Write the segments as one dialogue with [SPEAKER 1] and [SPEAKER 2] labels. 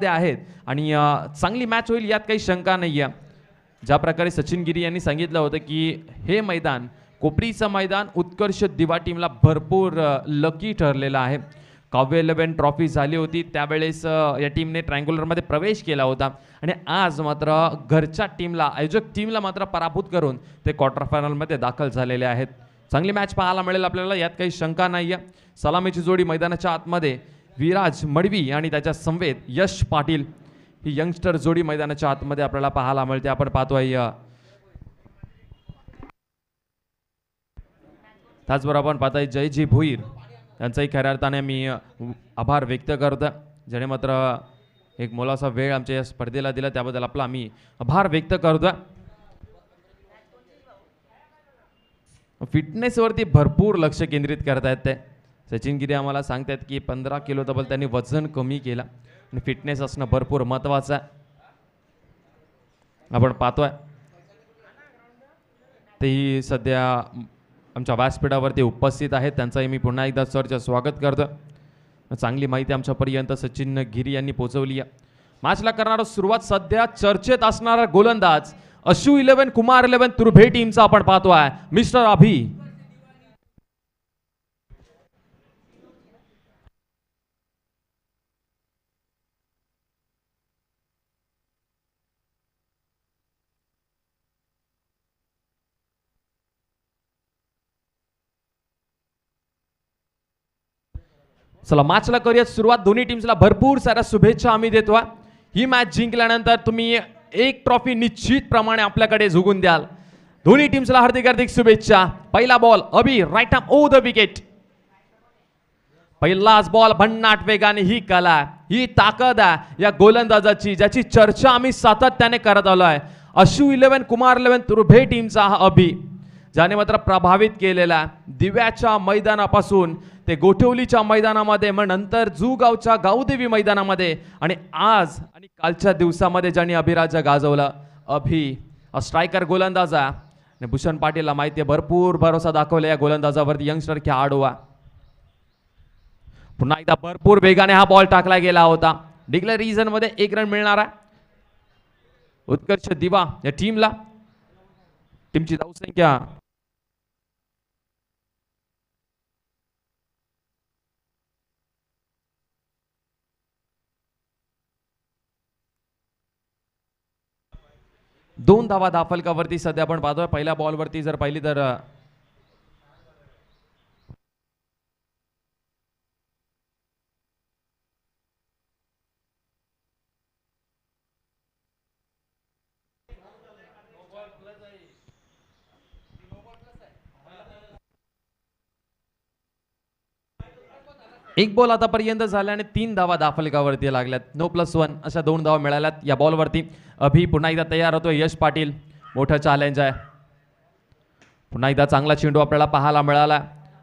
[SPEAKER 1] ते आहेत. आणि चांगली मॅच होईल यात काही शंका नाही आहे ज्या प्रकारे सचिन गिरी यांनी सांगितलं होतं की हे मैदान कोपरीचं मैदान उत्कर्ष दिवा टीमला भरपूर लकी ठरलेलं आहे. काव्य इलेव्हन ट्रॉफी झाली होती. त्यावेळेस या टीमने ट्रँग्युलरमध्ये प्रवेश केला होता. आणि आज मात्र घरच्या टीमला आयोजक टीमला मात्र पराभूत करून ते क्वार्टर फायनलमध्ये दाखल झालेले आहेत. चांगली मॅच पाहायला मिळेल आपल्याला यात काही शंका नाही आहे सलामीची जोडी मैदानाच्या आतमध्ये. विराज मडवी आणि त्याच्या समवेत यश पाटील ही यंगस्टर जोडी मैदानाच्या आतमध्ये आपल्याला पाहायला मिळते. आपण पाहतोय त्याचबरोबर आपण पाहताय जयजी भुईर. त्यांचाही खऱ्या अर्थाने मी आभार व्यक्त करतो. ज्याने मात्र एक मोलाचा वेळ आमच्या या स्पर्धेला दिला. त्याबद्दल आपला आम्ही आभार व्यक्त करतो. फिटनेसवरती भरपूर लक्ष केंद्रित करतायत ते सचिन गिरी आम्हाला सांगतात की पंधरा किलो तब्बल त्यांनी वजन कमी केलं. आणि फिटनेस असणं भरपूर महत्त्वाचं आहे. आपण पाहतोय. तेही सध्या आमच्या व्यासपीठावरती उपस्थित आहेत. त्यांचाही मी पुन्हा एकदा सरचं स्वागत करतो चांगली माहिती आमच्यापर्यंत सचिन गिरी यांनी पोचवली आहे. मॅचला करणारा सुरुवात सध्या चर्चेत असणारा गोलंदाज अशू इलेव्हन कुमार इलेव्हन तुर्भे टीमचा आपण पाहतो आहे मिस्टर अभि. चला मॅचला करूयात सुरुवात. दोन्ही टीम्सला भरपूर साऱ्या शुभेच्छा आम्ही देतो ही. मॅच जिंकल्यानंतर तुम्ही एक ट्रॉफी निश्चितप्रमाणे आपल्याकडे झुगून द्याल. दोन्ही टीम्सला हार्दिक हार्दिक शुभेच्छा. पहिला ball Abhi right arm over the wicket पहिलाच बॉल भन्नाट वेगाने ही कला ही ताकद आहे या गोलंदाजाची ज्याची चर्चा आम्ही सातत्याने करत आलो आहे अशू इलेव्हन कुमार इलेव्हन तुर्भे टीमचा हा अभि. ज्याने मात्र प्रभावित केलेला आहे. दिव्याच्या मैदानापासून ते गोठवलीच्या मैदानामध्ये मग नंतर जुगावच्या गावदेवी मैदानामध्ये आणि आज आणि कालच्या दिवसामध्ये ज्यांनी अभिराजा गाजवला अभि स्ट्रायकर गोलंदाज. आहे आणि भूषण पाटीलला माहिती आहे भरपूर भरोसा दाखवला या गोलंदाजावरती यंगस्टर खेळाडू आडवा. पुन्हा एकदा भरपूर वेगाने हा बॉल टाकला गेला होता. डिक्लेअर रिझनमध्ये एक रन मिळणार आहे. उत्कर्ष दिवा या टीमला टीमची धावसंख्या दोन धावा दाफलकावरती सध्या आपण पाहतोय. पहिल्या बॉलवरती जर पाहिली तर एक बॉल आतापर्यंत झाल्याने तीन धावा दाफलकावरती लागल्यात. नो प्लस वन अशा दोन धावा मिळाल्यात या बॉलवरती अभि पुन्हा एकदा तयार होतो यश पाटील. मोठं चॅलेंज आहे. पुन्हा एकदा चांगला चेंडू आपल्याला पाहायला मिळाला.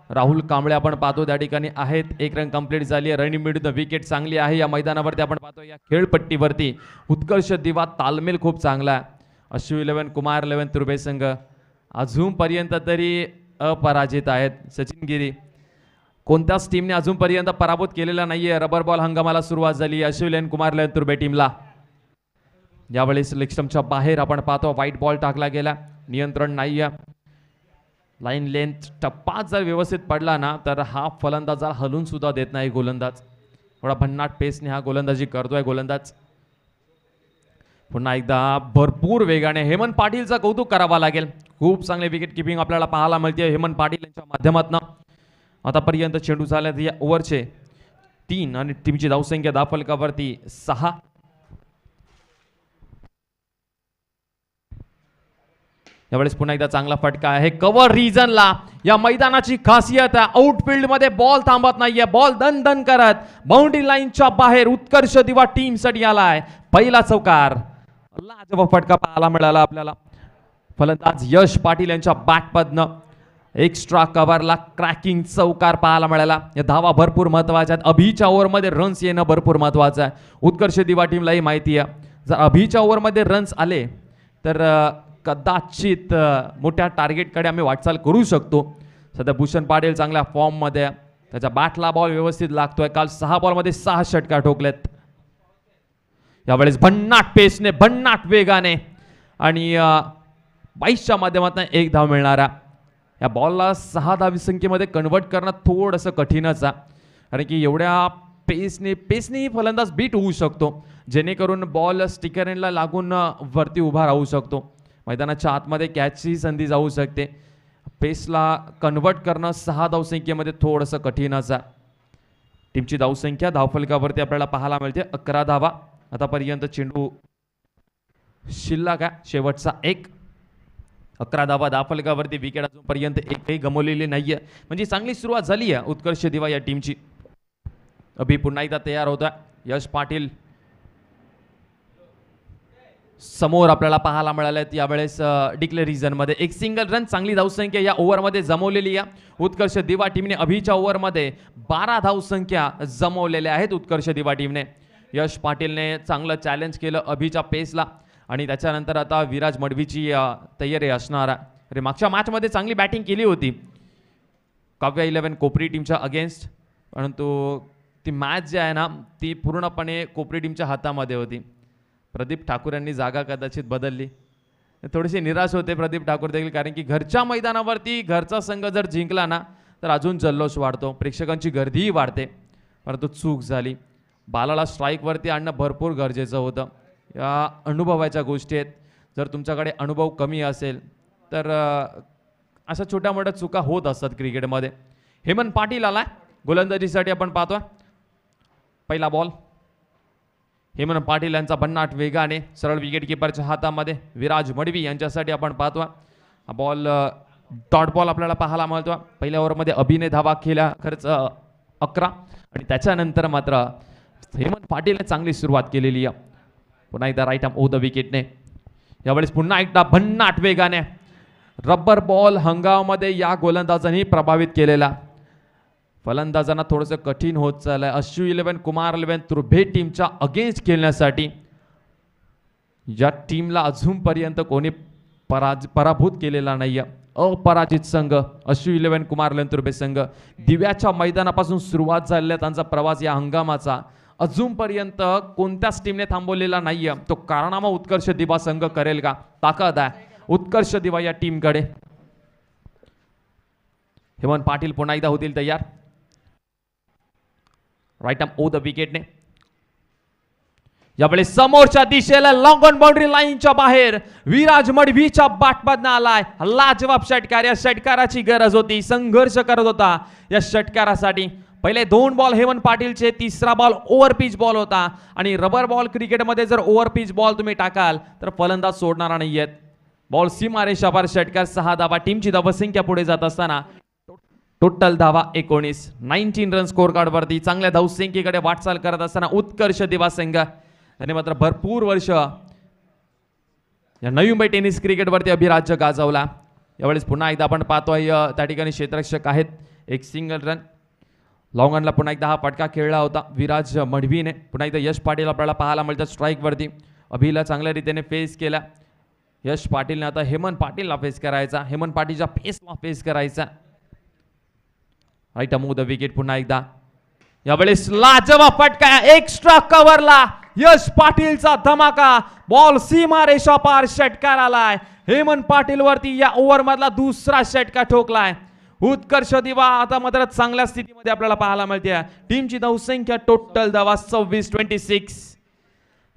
[SPEAKER 1] राहुल कांबळे आपण पाहतो त्या ठिकाणी आहेत. एक रन कंप्लीट झाली आहे. रनिंग मिडून विकेट चांगली आहे. या मैदानावरती आपण पाहतो या खेळपट्टीवरती. उत्कर्ष दिवा तालमेल खूप चांगला आहे. अश्विन इलेव्हन कुमार इलेव्हन तुर्भे संघ. अजूनपर्यंत तरी अपराजित आहेत. सचिन गिरी. कोणत्याच टीमने अजूनपर्यंत पराभूत केलेला नाही आहे रबर बॉल हंगामाला सुरुवात झाली. अश्विलेन कुमार इलेव्हन तुर्बे टीमला यावेळेस लेक्स्टमच्या बाहेर आपण पाहतो व्हाईट बॉल टाकला गेला. नियंत्रण नाही आहे लाईन लेंथ टप्पा जर व्यवस्थित पडला ना तर हा फलंदाजाला हलून सुद्धा देत नाही गोलंदाज. थोडा भन्नाट पेसने हा गोलंदाजी करतोय गोलंदाज. पुन्हा एकदा भरपूर वेगाने हेमंत पाटीलचं कौतुक करावा लागेल. खूप चांगले विकेट किपिंग आपल्याला पाहायला मिळते. हेमंत पाटील यांच्या माध्यमातून. आतापर्यंत चेंडू झाल्यात या ओव्हरचे. तीन आणि टीमची धावसंख्या दाफलकावरती सहा. यावेळेस पुन्हा एकदा चांगला फटका आहे. कव्हर रिजनला या मैदानाची खासियत आहे. आउटफिल्डमध्ये बॉल थांबत नाहीये. बॉल दन दन करत बाउंड्री लाईनच्या बाहेर उत्कर्ष दिवा टीमसाठी आला आलाय. पहिला चौकार. लाजवा फटका पाहायला मिळाला आपल्याला. फलंदाज यश पाटील यांच्या बॅटमधनं एक्स्ट्रा कव्हरला क्रॅकिंग चौकार पाहायला मिळाला. या धावा भरपूर महत्त्वाच्या आहेत. अभिच्या ओव्हरमध्ये रन्स येणं भरपूर महत्वाचं आहे. उत्कर्ष दिवा टीमलाही माहिती आहे. जर अभिच्या ओव्हरमध्ये रन्स आले तर कदाचित मोठ्या टार्गेटकडे आम्ही वाटचाल करू शकतो. सध्या भूषण पाटील चांगल्या फॉर्ममध्ये त्याचा त्याच्या बॅटला बॉल व्यवस्थित लागतोय. काल सहा बॉलमध्ये सहा षटकार ठोकल्यात यावेळेस भन्नाट पेसने भन्नाट वेगाने आणि बाईसच्या माध्यमातून एक धाव मिळणारा. या बॉलला सहा दहावी संख्येमध्ये कन्वर्ट करणं थोडंसं कठीणच आहे. कारण की एवढ्या पेसने पेसनेही फलंदाज बीट होऊ शकतो. जेणेकरून बॉल स्टिकर एंडला लागून वरती उभा राहू शकतो. मैदानाच्या आतमध्ये कॅचची संधी जाऊ शकते. पेसला कन्वर्ट करणं सहा धावसंख्येमध्ये थोडंसं कठीणच आहे. टीमची धावसंख्या धावफलकावरती आपल्याला पाहायला मिळते. अकरा धावा. आतापर्यंत चेंडू शिल्लक आहे. शेवटचा एक. अकरा धावा धावफलकावरती विकेट अजूनपर्यंत एकही गमवलेली नाही आहे म्हणजे चांगली सुरुवात झाली आहे उत्कर्ष दिवा या टीमची अभि पुन्हा एकदा तयार होता यश पाटील. समोर आपल्याला पाहायला मिळालं यावेळेस डिक्लेरिझनमध्ये एक सिंगल रन चांगली धावसंख्या या ओव्हरमध्ये जमवलेली आहे. उत्कर्ष दिवा टीमने अभिच्या ओव्हरमध्ये बारा धावसंख्या जमवलेल्या आहेत उत्कर्ष दिवा टीमने यश पाटीलने चांगलं चॅलेंज केलं अभिच्या पेसला आणि त्याच्यानंतर आता विराज मडवीची तयारी असणार अरे मागच्या मॅचमध्ये चांगली बॅटिंग केली होती. काव्या इलेवन कोपरी टीमच्या अगेन्स्ट परंतु ती मॅच जी आहे ना ती पूर्णपणे कोपरी टीमच्या हातामध्ये होती. प्रदीप ठाकूर यांनी जागा कदाचित बदलली. थोडीशी निराश होते प्रदीप ठाकूर देखील कारण की घरच्या मैदानावरती घरचा संघ जर जिंकला ना तर अजून जल्लोष वाढतो. प्रेक्षकांची गर्दीही वाढते. परंतु चूक झाली. बालाला स्ट्राईकवरती आणणं भरपूर गरजेचं होतं. या अनुभवाच्या गोष्टी आहेत जर तुमच्याकडे अनुभव कमी असेल तर अशा छोट्या मोठ्या चुका होत असतात क्रिकेटमध्ये. हेमंत पाटील आला गोलंदाजीसाठी आपण पाहतो. पहिला बॉल हेमंत पाटील यांचा भन्नाट वेगाने सरळ विकेट किपरच्या हातामध्ये विराज मडवी यांच्यासाठी आपण पाहतो. बॉल डॉट बॉल आपल्याला पाहायला मिळतो. पहिल्या ओव्हरमध्ये अभिनय धावा केला खरंच अकरा. आणि त्याच्यानंतर मात्र हेमंत पाटीलने चांगली सुरुवात केलेली आहे. पुन्हा एकदा राईट आम ओ द विकेटने यावेळेस पुन्हा एकदा भन्नाट वेगाने रब्बर बॉल हंगामामध्ये या गोलंदाजांनी प्रभावित केलेला फलंदाजांना थोडंसं कठीण होत चाललंय अश्यू इलेव्हन कुमार इलेव्हन तुर्भे टीमच्या अगेन्स्ट खेळण्यासाठी या टीमला अजूनपर्यंत कोणी पराज पराभूत केलेला नाही अपराजित संघ अश्यू इलेव्हन कुमार इलेव्हन तुर्भे संघ दिव्याच्या मैदानापासून सुरुवात झालेला त्यांचा प्रवास या हंगामाचा अजूनपर्यंत कोणत्याच टीमने थांबवलेला नाहीये. तो कारनामा उत्कर्ष दिवा संघ करेल का? ताकद आहे. उत्कर्ष दिवा या टीमकडे हेमंत पाटील पुन्हा एकदा होतील तयार. राईट आम ओ द विकेटने यावेळी समोरच्या दिशेला लॉंग ऑन बाउंड्री लाईनच्या बाहेर विराज मडवीच्या बाटमधनं आलाय. लाजवाब षटकार या षटकाराची गरज होती. संघर्ष करत होता. या षटकारासाठी पहिले दोन बॉल हेवन पाटीलचे तिसरा बॉल ओव्हर पिच बॉल होता. आणि रबर बॉल क्रिकेटमध्ये जर ओव्हर पिच बॉल तुम्ही टाकाल तर फलंदाज सोडणारा नाहीयेत बॉल सीमारेषापार षटकार सहा धावा टीमची धावसंख्या पुढे जात असताना टोटल धावा एकोणीस. नाईन्टीन रन स्कोर कार्डवरती चांगल्या धावसंख्येकडे वाटचाल करत असताना उत्कर्ष दिवा संघ. त्याने मात्र भरपूर वर्ष या नवी मुंबई टेनिस क्रिकेटवरती अभिराज्य गाजवला. यावेळेस पुन्हा एकदा आपण पाहतोय त्या ठिकाणी क्षेत्ररक्षक आहेत. एक सिंगल रन लॉंग रनला पुन्हा एकदा हा फटका खेळला होता. विराज मढवीने पुन्हा एकदा यश पाटील आपल्याला पाहायला मिळतात स्ट्राईकवरती अभिला चांगल्या रीतीने फेस केला. यश पाटीलने आता हेमंत पाटीलला फेस करायचा. हेमंत पाटीलच्या फेसला फेस करायचा. राईट अमू द विकेट पुन्हा एकदा. यावेळेस लाजवा फटका एक्स्ट्रा कव्हरला यश पाटीलचा धमाका. बॉल सीमा रेषा पार षटकार आलाय हेमंत पाटील वरती या ओव्हर मधला दुसरा षटकार ठोकलाय. उत्कर्ष दिवा. आता मात्र चांगल्या स्थितीमध्ये आपल्याला पाहायला मिळते. टीमची धावसंख्या टोटल धावा सव्वीस ट्वेंटी सिक्स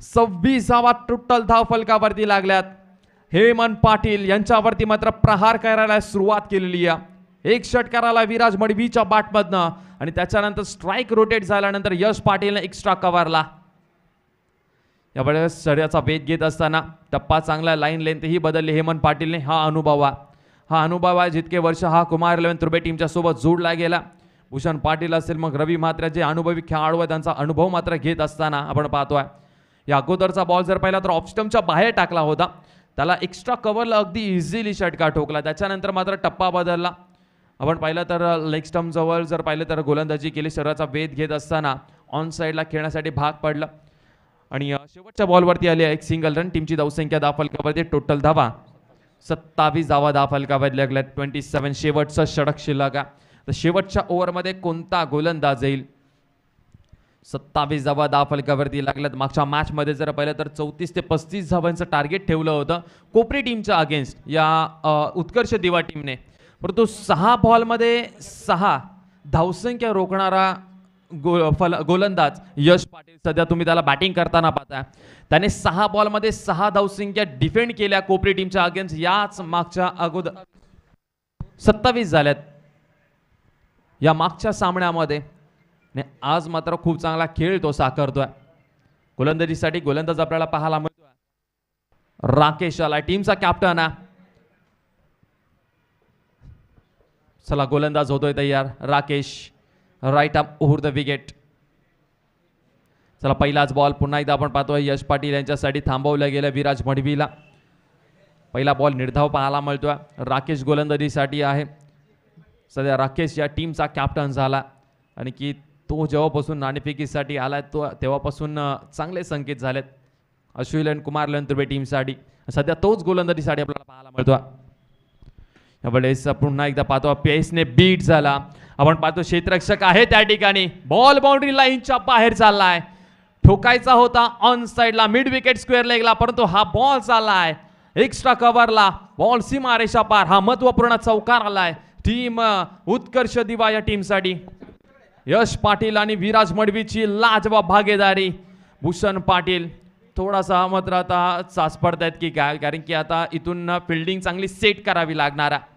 [SPEAKER 1] सव्वीस धावा टोटल धाव फलकावरती लागल्यात. हेमंत पाटील यांच्यावरती मात्र प्रहार करायला सुरुवात केलेली आहे. एक षटकाराला विराज मडवीच्या बाटमधनं आणि त्याच्यानंतर स्ट्राईक रोटेट झाल्यानंतर यश पाटीलने एक्स्ट्रा कव्हरला यावेळेस शर्याचा वेध घेत असताना टप्पा चांगला लाईन लेंथही बदलली. हेमंत पाटीलने हा अनुभव आहे. हा अनुभव आहे. जितके वर्ष हा कुमार इलेव्हन तुर्बे टीमच्या सोबत जोडला गेला. भूषण पाटील असेल मग रवी मात्र जे अनुभवी खेळाडू आहे त्यांचा अनुभव मात्र घेत असताना आपण पाहतो आहे या अगोदरचा बॉल जर पाहिला तर ऑप्स्टमच्या बाहेर टाकला होता. त्याला एक्स्ट्रा कव्हरला अगदी इझिली षटका ठोकला. त्याच्यानंतर मात्र टप्पा बदलला. आपण पाहिलं तर लेग स्टम्पजवळ जर पाहिलं तर गोलंदाजी केली. शरीराचा वेध घेत असताना ऑन साईडला खेळण्यासाठी भाग पडलं. आणि शेवटच्या बॉलवरती आली आहे एक सिंगल रन टीमची धावसंख्या दहा फलकावरती टोटल धावा सत्तावीस धावा दहा फलकावर लागल्यात. ट्वेंटी सेवन शेवटचा षडक शिल्लक. आहे तर शेवटच्या ओव्हरमध्ये कोणता गोलंदाज येईल? सत्तावीस धावा दहा फलकावरती लागल्यात? मागच्या मॅचमध्ये जर पाहिलं तर चौतीस ते पस्तीस धावांचं टार्गेट ठेवलं होतं कोपरी टीमच्या अगेन्स्ट या उत्कर्ष दिवा टीमने परंतु सहा बॉलमध्ये सहा धावसंख्या रोखणारा गो फल गोलंदाज यश पाटील सध्या तुम्ही त्याला बॅटिंग करताना पाहता त्याने सहा बॉलमध्ये सहा धावसंख्या डिफेंड केल्या कोपरी टीमच्या अगेन्स्ट याच मागच्या अगोदर. सत्तावीस झाल्यात. या मागच्या सामन्यामध्ये आज मात्र खूप चांगला खेळ तो साकारतोय. गोलंदाजीसाठी गोलंदाज आपल्याला पाहायला मिळतोय. राकेश आला टीमचा कॅप्टन आहे. चला गोलंदाज होतोय तयार. Rakesh. Right up over the wicket चला पहिलाच बॉल पुन्हा एकदा आपण पाहतोय यश पाटील यांच्यासाठी थांबवलं गेलं विराज मडवीला. पहिला बॉल निर्धाव पाहायला मिळतोय. राकेश गोलंदाजीसाठी आहे. सध्या राकेश या टीमचा कॅप्टन झाला. आणि की तो जेव्हापासून नाणेफेकीसाठी आला तो तेव्हापासून चांगले संकेत झालेत. अश्विन कुमार लंतुर्बे टीमसाठी सध्या तोच गोलंदाजीसाठी आपल्याला पाहायला मिळतो यावेळेस पुन्हा एकदा पाहतो पेसने बीट झाला. आपण पाहतो क्षेत्ररक्षक आहे त्या ठिकाणी. बॉल बाउंड्री लाईनच्या बाहेर चाललाय. ठोकायचा होता ऑन साईडला मिड विकेट स्क्वेअर लेगला परंतु हा बॉल चाललाय. एक्स्ट्रा कव्हरला बॉल सीमारेषा पार. हा महत्त्वपूर्ण चौकार आलाय. टीम उत्कर्ष दिवा या टीमसाठी यश पाटील आणि विराज मडवीची लाजवाब भागीदारी. भूषण पाटील थोडासा मात्र आता चाच आहेत की काय कारण की आता इथून फिल्डिंग चांगली सेट करावी लागणार आहे.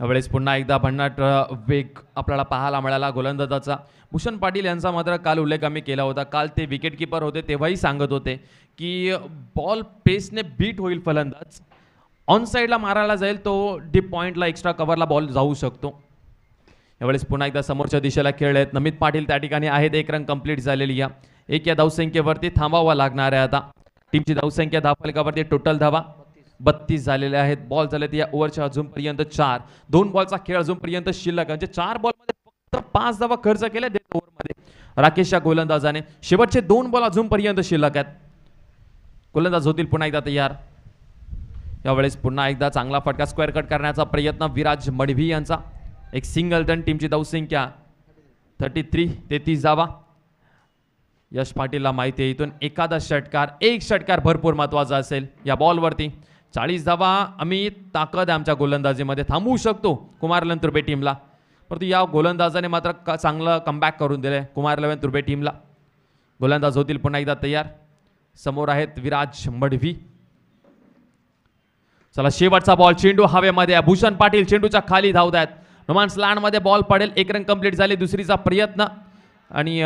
[SPEAKER 1] यावेळेस पुन्हा एकदा भन्नाट वेग आपल्याला पाहायला मिळाला गोलंदाजाचा. भूषण पाटील यांचा मात्र काल उल्लेख आम्ही केला होता. काल ते विकेटकीपर होते तेव्हाही सांगत होते की बॉल पेसने बीट होईल फलंदाज. ऑन साईडला मारायला जाईल तो डीप पॉईंटला एक्स्ट्रा कव्हरला बॉल जाऊ शकतो. यावेळेस पुन्हा एकदा समोरच्या दिशेला खेळ आहेत. नमित पाटील त्या ठिकाणी आहेत. एक रन कंप्लीट झालेली या. एक या धावसंख्येवरती थांबावा लागणार आहे आता. टीमची धावसंख्या दहा टोटल धावा. बत्तीस झालेले आहेत. बॉल झालेत या ओव्हरच्या अजूनपर्यंत चार. दोन बॉलचा खेळ अजूनपर्यंत शिल्लक म्हणजे चार बॉलमध्ये फक्त पाच धावा खर्च केल्या दीड ओव्हरमध्ये. राकेशच्या गोलंदाजाने शेवटचे दोन बॉल अजूनपर्यंत शिल्लक आहेत. गोलंदाज होतील पुन्हा एकदा तयार. यावेळेस पुन्हा एकदा चांगला फटका स्क्वेअर कट करण्याचा प्रयत्न विराज मडवी यांचा. एक सिंगल दन टीमची धावसंख्या. थर्टी थ्री तेहतीस जावा यश पाटीलला माहिती आहे इथून एखादा षटकार एक षटकार भरपूर महत्त्वाचा असेल या बॉलवरती चाळीस धावा आम्ही ताकद आहे आमच्या गोलंदाजीमध्ये. थांबवू शकतो कुमार लवन तुर्बे टीमला. परंतु या गोलंदाजाने मात्र का चांगलं कमबॅक करून दिलं कुमार लवन तुर्बे टीमला. गोलंदाज होतील पुन्हा एकदा तयार. समोर आहेत विराज मडवी. चला शेवटचा बॉल चेंडू हवेमध्ये आहे. भूषण पाटील चेंडूच्या खाली धावत आहेत. रोमांसमध्ये बॉल पडेल. एक रन कंप्लीट झाली दुसरीचा प्रयत्न. आणि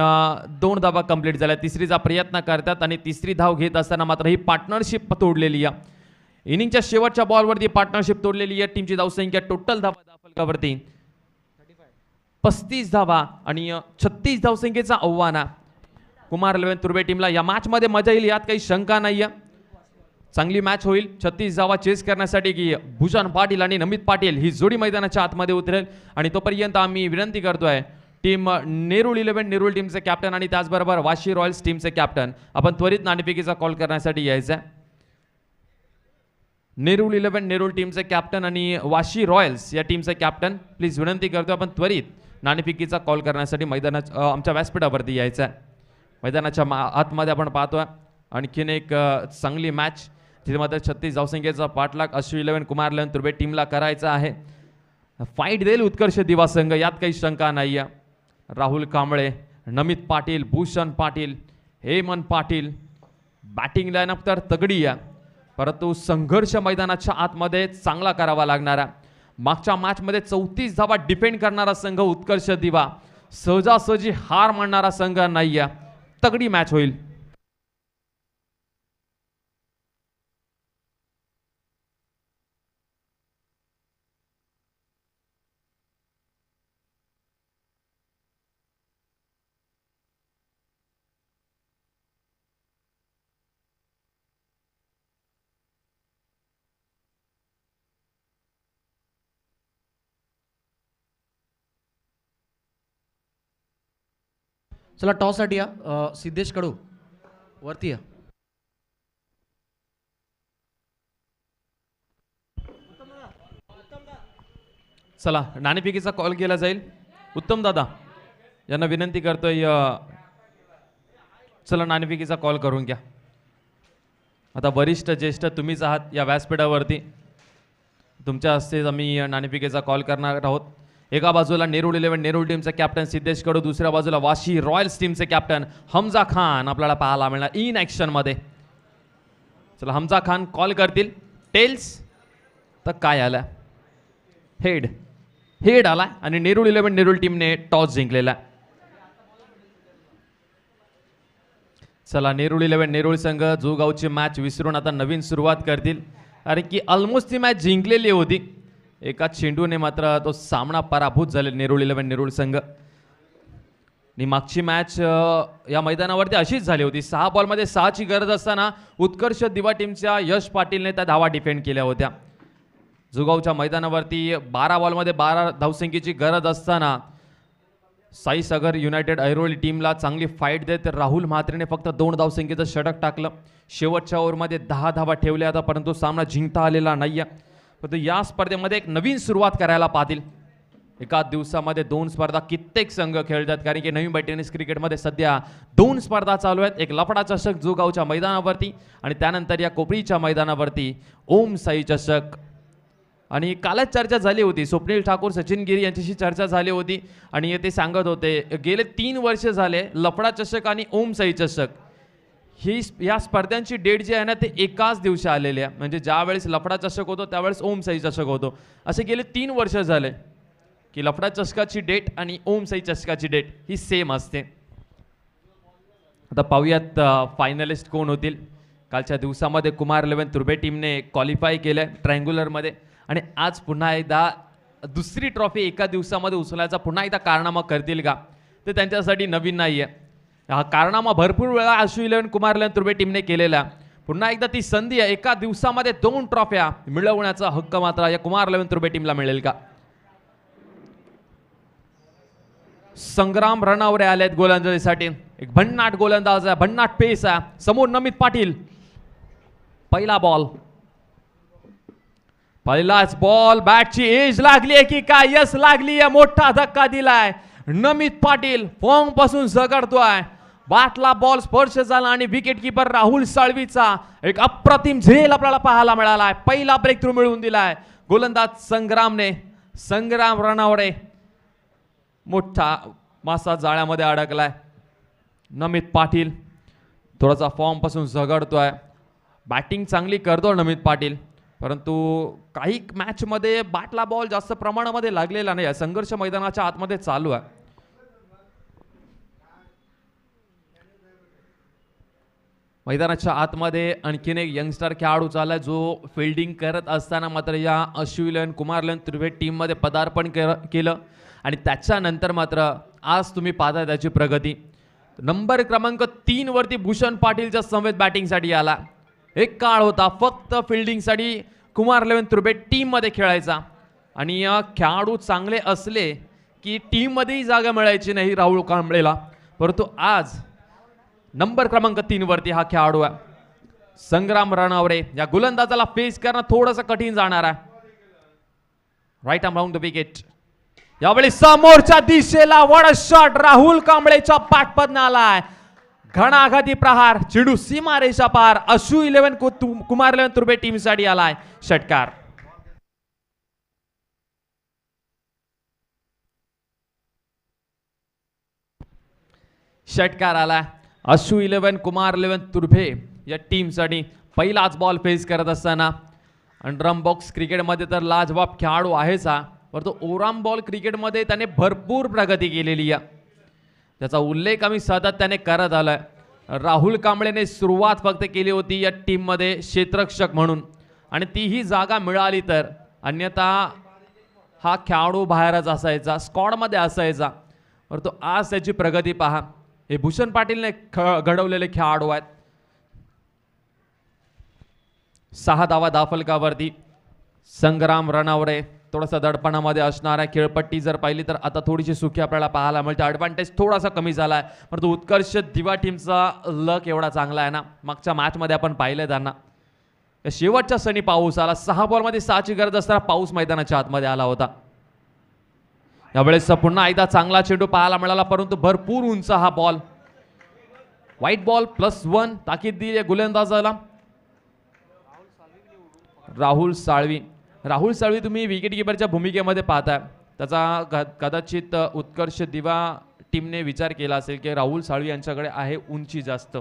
[SPEAKER 1] दोन धावा कंप्लीट झाल्या. तिसरीचा प्रयत्न करतात आणि तिसरी धाव घेत असताना मात्र ही पार्टनरशिप तोडलेली आहे. इनिंगच्या शेवटच्या बॉलवरती पार्टनरशिप तोडलेली आहे टीमची धावसंख्या टोटल धावा दहा फलकावरती पस्तीस धावा आणि छत्तीस धावसंख्येचा आव्हान. कुमार इलेव्हन तुर्बे टीमला या मॅचमध्ये मजा येईल यात काही शंका नाही आहे चांगली मॅच होईल. छत्तीस धावा चेस करण्यासाठी की भूषण पाटील आणि नमित पाटील ही जोडी मैदानाच्या आतमध्ये उतरेल. आणि तोपर्यंत आम्ही विनंती करतोय टीम नेरुळ इलेव्हन नेरुळ टीमचे कॅप्टन आणि त्याचबरोबर वाशी रॉयल्स टीमचे कॅप्टन आपण त्वरित नाणेफेकीचा कॉल करण्यासाठी यायचं आहे नेरूळ इलेव्हन नेरूळ टीमचे कॅप्टन आणि वाशी रॉयल्स या टीमचे कॅप्टन. प्लीज विनंती करतो आपण त्वरित नाणेफेकीचा कॉल करण्यासाठी मैदानाच्या आमच्या व्यासपीठावरती यायचं आहे मैदानाच्या मा आतमध्ये आपण पाहतोय आणखीन एक चांगली मॅच तिथे मात्र छत्तीस धावसंख्येचा पाठलाग अश्विन इलेव्हन कुमार इलेव्हन तुर्बे टीमला करायचा आहे. फाईट देईल उत्कर्ष दिवा संघ यात काही शंका नाही आहे राहुल कांबळे नमित पाटील भूषण पाटील हेमंत पाटील. बॅटिंग लाईनअप तर तगडी आहे. परंतु संघर्ष मैदानाच्या आतमध्ये चांगला करावा लागणारा मागच्या मॅचमध्ये चौतीस धावा डिपेंड करणारा संघ उत्कर्ष दिवा. सहजासहजी हार मानणारा संघ नाही आहे तगडी मॅच होईल.
[SPEAKER 2] चला टॉससाठी या. सिद्धेश कडू वरती या.
[SPEAKER 1] चला नाणेफेकीचा कॉल केला जाईल. उत्तम दादा यांना विनंती करतोय चला नाणेफेकीचा कॉल करून घ्या. आता वरिष्ठ ज्येष्ठ तुम्हीच आहात या व्यासपीठावरती. तुमच्या हस्तेच आम्ही नाणेफेकीचा कॉल करणार आहोत. एका बाजूला नेरूळ इलेव्हन नेरूळ टीमचा कॅप्टन सिद्धेश कडू दुसऱ्या बाजूला वाशी रॉयल्स टीमचे कॅप्टन हमजा खान आपल्याला पाहायला मिळणार इन ॲक्शनमध्ये चला हमजा खान कॉल करतील. टेल्स तर काय आलं? हेड हेड आला आणि नेरूळ इलेव्हन नेरूळ टीमने टॉस जिंकलेला. चला नेरूळ इलेव्हन नेरूळ संघ जोगावची मॅच विसरून आता नवीन सुरुवात करतील. कारण की ऑलमोस्ट ती मॅच जिंकलेली होती. एका चेंडूने मात्र तो सामना पराभूत झाले नेरुळ इलेव्हन नेरुळ संघ. आणि मागची मॅच या मैदानावरती अशीच झाली होती. सहा बॉलमध्ये सहाची गरज असताना उत्कर्ष दिवा टीमच्या यश पाटीलने त्या धावा डिफेंड केल्या होत्या. जुगावच्या मैदानावरती बारा बॉलमध्ये बारा धावसंख्येची गरज असताना साई सागर युनायटेड ऐरोली टीमला चांगली फाईट देत राहुल म्हात्रेने फक्त दोन धावसंख्येचं षटक टाकलं. शेवटच्या ओव्हरमध्ये दहा धावा ठेवल्या आता परंतु सामना जिंकता आलेला नाही आहे परंतु या स्पर्धेमध्ये एक नवीन सुरुवात करायला पाहतील. एका दिवसामध्ये दोन स्पर्धा कित्येक संघ खेळतात कारण की नवीन टेनिस क्रिकेटमध्ये सध्या दोन स्पर्धा चालू आहेत. एक लफडा चषक जोगावच्या मैदानावरती आणि त्यानंतर या कोपरीच्या मैदानावरती ओम साई चषक. आणि कालच चर्चा झाली होती. स्वप्नील ठाकूर सचिन गिरी यांच्याशी चर्चा झाली होती. आणि ते सांगत होते गेले तीन वर्ष झाले लफडा चषक आणि ओम साई चषक. ही या स्पर्धांची डेट जी आहे ना ते एकाच दिवशी आलेली आहे. म्हणजे ज्यावेळेस लफडा चषक होतो त्यावेळेस ओम साई चषक होतो. असे गेले तीन वर्ष झाले की लफडा चषकाची डेट आणि ओम साई चषकाची डेट ही सेम असते. आता पाहूयात फायनलिस्ट कोण होतील. कालच्या दिवसामध्ये कुमार इलेव्हन तुर्बे टीमने क्वालिफाय केलं ट्रँग्युलरमध्ये आणि आज पुन्हा एकदा दुसरी ट्रॉफी एका दिवसामध्ये उचलायचा पुन्हा एकदा कारनामा करतील का? ते त्यांच्यासाठी नवीन नाही आहे हा कारनामा भरपूर वेळा आशू इलेवन कुमार तुर्बे टीमने केलेला. पुन्हा एकदा ती संधी आहे. एका दिवसामध्ये दोन ट्रॉफ्या मिळवण्याचा हक्क मात्र या कुमार लवन तुर्बे टीमला मिळेल का? संग्राम रणावरे आले आहेत गोलंदाजीसाठी. एक भन्नाट गोलंदाज आहे भन्नाट पेस आहे. समोर नमित पाटील. पहिला बॉल पहिलाच बॉल बॅटची एज लागली आहे की काय? यस लागली आहे मोठा धक्का दिलाय. नमित पाटील फॉर्मपासून झगडतोय. बाटला बॉल स्पर्श झाला आणि विकेट किपर राहुल साळवीचा एक अप्रतिम झेल आपल्याला पाहायला मिळाला आहे पहिला ब्रेक थ्रू मिळवून दिलाय. गोलंदाज संग्रामने संग्राम रणावडे मोठा मासा जाळ्यामध्ये अडकलाय. नमित पाटील थोडासा फॉर्मपासून झगडतोय. बॅटिंग चांगली करतो नमित पाटील. परंतु काही मॅचमध्ये बाटला बॉल जास्त प्रमाणामध्ये लागलेला नाही. आहे संघर्ष मैदानाच्या आतमध्ये चालू आहे. मैदानाच्या आतमध्ये आणखीन एक यंगस्टर खेळाडू चालला जो फिल्डिंग करत असताना मात्र या अश्विलन कुमारलन त्रिवेद टीममध्ये पदार्पण केलं केलं आणि त्याच्यानंतर मात्र आज तुम्ही पाहता त्याची प्रगती. नंबर क्रमांक तीनवरती भूषण पाटीलच्या समवेत बॅटिंगसाठी आला. एक काळ होता फक्त फिल्डिंगसाठी कुमार इलेव्हन तुर्बे टीममध्ये खेळायचा. आणि खेळाडू चांगले असले की टीममध्येही जागा मिळायची नाही राहुल कांबळेला. परंतु आज नंबर क्रमांक तीनवरती हा खेळाडू आहे. संग्राम रणावरे या गोलंदाजाला फेस करणं थोडंसं कठीण जाणार आहे. राईट आम राऊंड द विकेट यावेळी समोरच्या दिशेला वड शॉट राहुल कांबळेच्या पाठपदन आलाय घणाघाती प्रहार चेंडू सीमारेषा पार अशू इलेव्हन कुमार इलेव्हन तुर्बे टीमसाठी आलाय षटकार षटकार आलाय अशू इलेव्हन कुमार इलेव्हन तुर्भे या टीमसाठी पहिलाच बॉल फेस करत असताना आणि ड्रम बॉक्स क्रिकेटमध्ये तर लाजवाब खेळाडू आहेच हा परंतु ओराम बॉल क्रिकेटमध्ये त्याने भरपूर प्रगती केलेली आहे. त्याचा उल्लेख आम्ही सातत्याने करत आलोय. राहुल कांबळेने सुरुवात फक्त केली होती या टीममध्ये क्षेत्ररक्षक म्हणून. आणि तीही जागा मिळाली तर. अन्यथा हा खेळाडू बाहेरच असायचा स्कॉडमध्ये असायचा. परंतु आज त्याची प्रगती पहा. हे भूषण पाटीलने ख घडवलेले खेळाडू आहेत. सहा धावा दाफलकावरती. संग्राम रणावरे. थोडासा दडपणामध्ये असणाऱ्या खेळपट्टी जर पाहिली तर आता थोडीशी सुखी आपल्याला पाहायला मिळते. ॲडव्हान्टेज थोडासा कमी झाला आहे परंतु उत्कर्ष दिवा टीमचा लक एवढा चांगला आहे ना. मागच्या मॅचमध्ये आपण पाहिलं त्यांना. शेवटच्या सणी पाऊस आला. सहा बॉलमध्ये सहाची गरज असताना पाऊस मैदानाच्या आतमध्ये आला होता. यावेळेस पुन्हा एकदा चांगला चेंडू पाहायला मिळाला. परंतु भरपूर उंच हा ball wide ball plus one ताकीद दिली गुलंदाजाला गोलंदाजाला. राहुल साळवी. राहुल साळवी तुम्ही विकेट किपरच्या भूमिकेमध्ये पाहताय. त्याचा कदाचित उत्कर्ष दिवा टीमने विचार केला असेल की राहुल साळवी यांच्याकडे आहे उंची जास्त.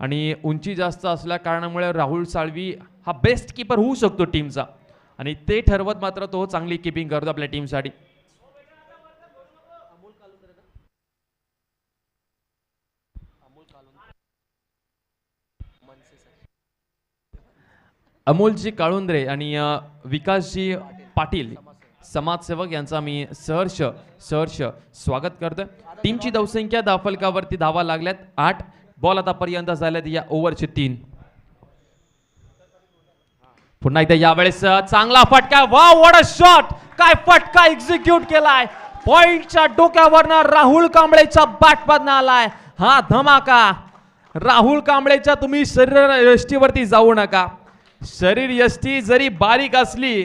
[SPEAKER 1] आणि उंची जास्त असल्या कारणामुळे राहुल साळवी हा बेस्ट किपर होऊ शकतो टीमचा आणि ते ठरवत मात्र तो चांगली किपिंग करतो आपल्या टीमसाठी अमोलजी काळुंद्रे आणि विकासजी पाटील समाजसेवक यांचा मी सहर्ष सहर्ष स्वागत करतोय. टीमची धावसंख्या दाफलकावरती धावा लागल्यात. आठ. बॉल आतापर्यंत झाल्यात या ओव्हरचे तीन. पुन्हा एकदा यावेळेस चांगला फटका. वा वड शॉट काय फटका एक्झिक्यूट केलाय. पॉइंटच्या डोक्यावरनं राहुल कांबळेच्या बॅटमधनं आलाय. हा धमाका. राहुल कांबळेच्या तुम्ही शरीर यष्टीवरती जाऊ नका. शरीर यष्टी जरी बारीक असली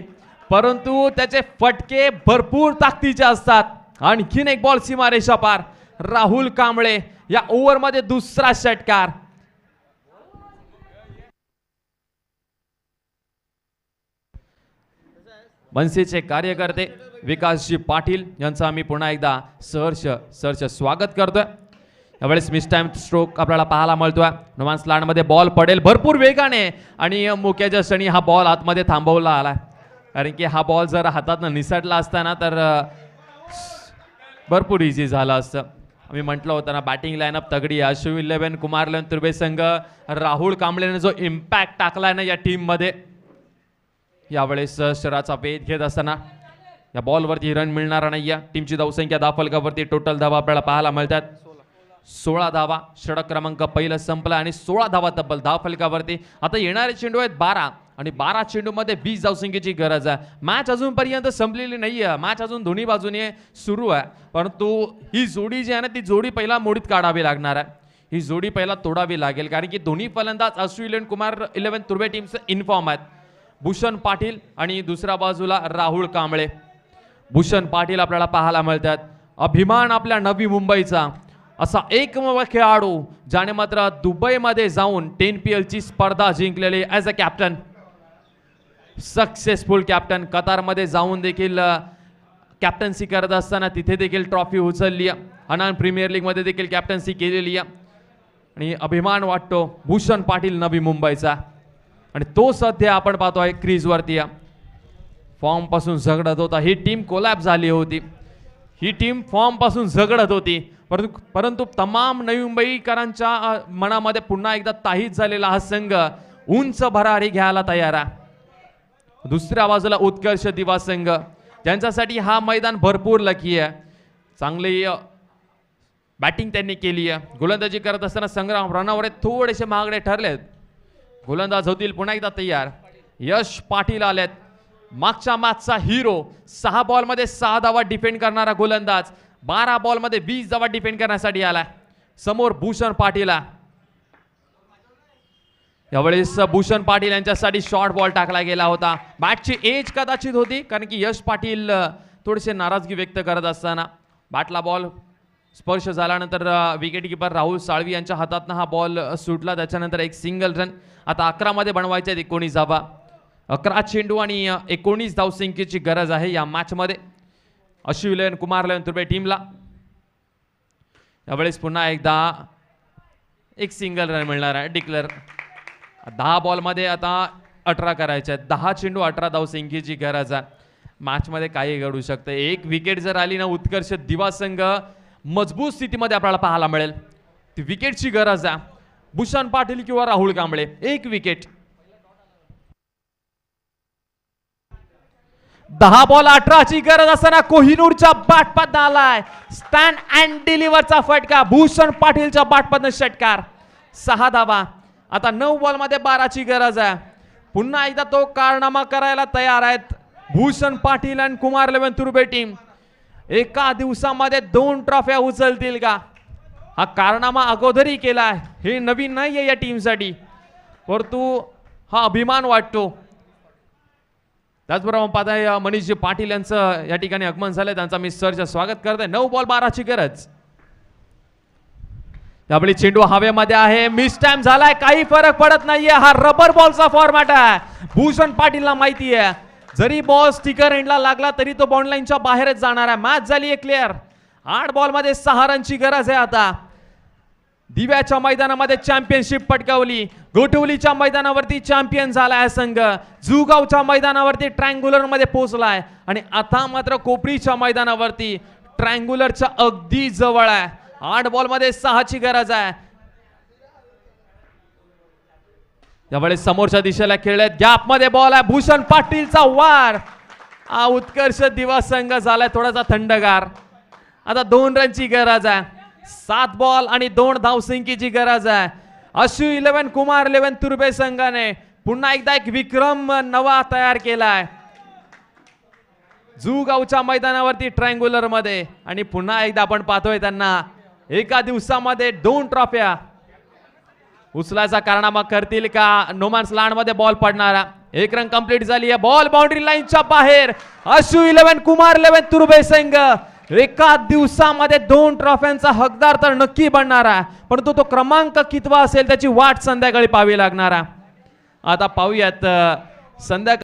[SPEAKER 1] परंतु त्याचे फटके भरपूर ताकदीचे असतात. आणखीन एक बॉल सीमारेषा पार. राहुल कांबळे या ओव्हरमध्ये दुसरा षटकार. मनसेचे कार्यकर्ते विकासजी पाटील यांचं आम्ही पुन्हा एकदा सहर्ष सहर्ष स्वागत करतोय. यावेळेस मिस टाइम स्ट्रोक आपल्याला पाहायला मिळतोय. नोमान्स लँडमध्ये बॉल पडेल भरपूर वेगाने. आणि मुक्याच्या क्षणी हा बॉल आतमध्ये थांबवला आला कारण की हा बॉल जर हातातनं निसटला असता ना तर भरपूर इझी झालं असतं. आम्ही म्हटलं होतं ना बॅटिंग लाईनअप तगडी अश्विन इलेवन इलेव्हन कुमार लेन तुर्बे संघ राहुल कांबळेने जो इम्पॅक्ट टाकलाय ना या टीममध्ये यावेळेस शराचा वेध घेत असताना या बॉलवरती रन मिळणार नाही या टीमची धावसंख्या दाफलकावरती टोटल धावा आपल्याला पाहायला मिळतात. सोळा धावा षडक क्रमांक पहिलं संपला आणि सोळा धावा तब्बल. धाव फलकावरती आता येणारे चेंडू आहेत बारा. आणि बारा चेंडूमध्ये वीस धावसंख्येची गरज आहे. मॅच अजूनपर्यंत संपलेली नाही आहे मॅच अजून दोन्ही बाजूने सुरू आहे. परंतु ही जोडी जी आहे ना ती जोडी पहिला मोडीत काढावी लागणार आहे. ही जोडी पहिला तोडावी लागेल. कारण की दोन्ही फलंदाज ऑस्ट्रेलियन कुमार इलेव्हन तुर्बे टीमचं इन्फॉर्म आहेत. भूषण पाटील आणि दुसऱ्या बाजूला राहुल कांबळे. भूषण पाटील आपल्याला पाहायला मिळतात. अभिमान आपल्या नवी मुंबईचा. असा एकमेव खेळाडू ज्याने मात्र दुबईमध्ये जाऊन टेन पी एलची स्पर्धा जिंकलेली as a captain successful captain कतारमध्ये जाऊन देखील कॅप्टन्सी करत असताना तिथे देखील ट्रॉफी उचलली आहे. अनान प्रीमियर लीगमध्ये देखील कॅप्टन्सी केलेली आहे. आणि अभिमान वाटतो भूषण पाटील नवी मुंबईचा. आणि तो सध्या आपण पाहतो आहे क्रीजवरती फॉर्मपासून झगडत होता. ही टीम कोलॅप झाली होती. ही टीम फॉर्मपासून झगडत होती. परंतु परंतु तमाम नवी मुंबईकरांच्या मनामध्ये पुन्हा एकदा ताहीत झालेला हा संघ उंच भरारी घ्यायला तयार आहे. दुसऱ्या बाजूला उत्कर्ष दिवा संघ. ज्यांच्यासाठी हा मैदान भरपूर लकी आहे. चांगली बॅटिंग त्यांनी केली आहे. गोलंदाजी करत असताना संग्राम रनावर थोडेसे महागडे ठरलेत. गोलंदाज होतील पुन्हा एकदा तयार. यश पाटील आलेत. मागच्या मॅचचा हिरो सहा बॉलमध्ये सहा धावा डिफेंड करणारा गोलंदाज. बारा बॉलमध्ये वीस धावा डिफेंड करण्यासाठी आला समोर भूषण पाटील यावेळेस भूषण पाटील यांच्यासाठी शॉर्ट बॉल टाकला गेला होता. बॅटची एज कदाचित होती कारण की यश पाटील अ, थोडेसे नाराजगी व्यक्त करत असताना. बॅटला बॉल स्पर्श झाल्यानंतर विकेट किपर राहुल साळवी यांच्या हातातनं हा बॉल सुटला. त्याच्यानंतर एक सिंगल रन आता अकरामध्ये बनवायचे आहेत एकोणीस धावा. अकरा चेंडू आणि एकोणीस एकोणीस धावसंख्येची गरज आहे या मॅचमध्ये अश्विन कुमार लेवन तुर्बे टीमला. यावेळेस पुन्हा एकदा एक सिंगल रन मिळणार आहे डिक्लेअर दहा बॉलमध्ये आता अठरा करायच्या आहेत. दहा चेंडू अठरा धावसंख्येची गरज आहे. मॅचमध्ये काही घडू शकतं. एक विकेट जर आली ना उत्कर्ष दिवा संघ मजबूत स्थितीमध्ये आपल्याला पाहायला मिळेल. ती विकेटची गरज आहे. भूषण पाटील किंवा राहुल कांबळे एक विकेट दहा बॉल अठराची गरज असताना कोहिनूरच्या बाटपात आलाय स्टँड अँड डिलिव्हरचा फटका. भूषण पाटीलच्या बाटपातनं षटकार. सहा धावा. आता नऊ बॉलमध्ये बाराची गरज आहे. पुन्हा एकदा तो कारनामा करायला तयार आहेत. भूषण पाटील आणि कुमार लेवन तुर्बे टीम एका दिवसामध्ये दोन ट्रॉफ्या उचलतील का? हा कारनामा अगोदरही केला आहे हे नवीन नाही आहे या टीमसाठी परंतु हा अभिमान वाटतो. त्याचबरोबर पाहताय मनीष मनीषजी पाटील यांचं या ठिकाणी आगमन झालंय. त्यांचा मी सरचं स्वागत करतोय. नऊ बॉल बाराची गरज. यावेळी चेंडू हवेमध्ये आहे. मिस टाइम झालाय. काही फरक पडत नाहीये. हा रबर बॉलचा फॉर्मॅट आहे. भूषण पाटीलला माहिती आहे. जरी बॉल स्टिकर एंडला लागला तरी तो बॉन्डलाईनच्या बाहेरच जाणार आहे. मॅच झाली आहे क्लिअर आठ बॉलमध्ये सहा रनची गरज आहे आता. दिव्याच्या मैदानामध्ये चॅम्पियनशिप पटकावली. गोठवलीच्या मैदानावरती चॅम्पियन झाला आहे संघ. जुगावच्या मैदानावरती ट्रँग्युलरमध्ये आहे आणि आता मात्र कोपरीच्या मैदानावरती ट्रँग्युलरच्या अगदी जवळ आहे. आठ बॉलमध्ये सहाची गरज आहे. त्यावेळेस समोरच्या दिशेला खेळलेत. गॅपमध्ये बॉल आहे. भूषण पाटीलचा वार. हा उत्कर्ष दिवस संघ झालाय. थोडासा थंडगार. आता दोन रनची गरज आहे. सात बॉल आणि दोन धावसंख्येची गरज आहे. अशू इलेव्हन कुमार इलेव्हन तुर्बे संघाने पुन्हा एकदा एक विक्रम नवा तयार केलाय. जुगावच्या मैदानावरती ट्रँग्युलरमध्ये आणि पुन्हा एकदा आपण पाहतोय त्यांना एका दिवसामध्ये दोन ट्रॉफ्या. उचलायचा कारनामा करतील का? नोमान्स लँडमध्ये बॉल पडणारा. एक रन कंप्लीट झाली आहे. बॉल बाउंड्री लाईनच्या बाहेर. अशू इलेव्हन कुमार इलेव्हन तुर्बे संघ. एका दिवसामध्ये दोन ट्रॉफ्यांचा हकदार तर नक्की बनणार आहे. परंतु तो क्रमांक कितवा असेल त्याची वाट संध्याकाळी पाहावी लागणार आहे. आता पाहूयात संध्याकाळी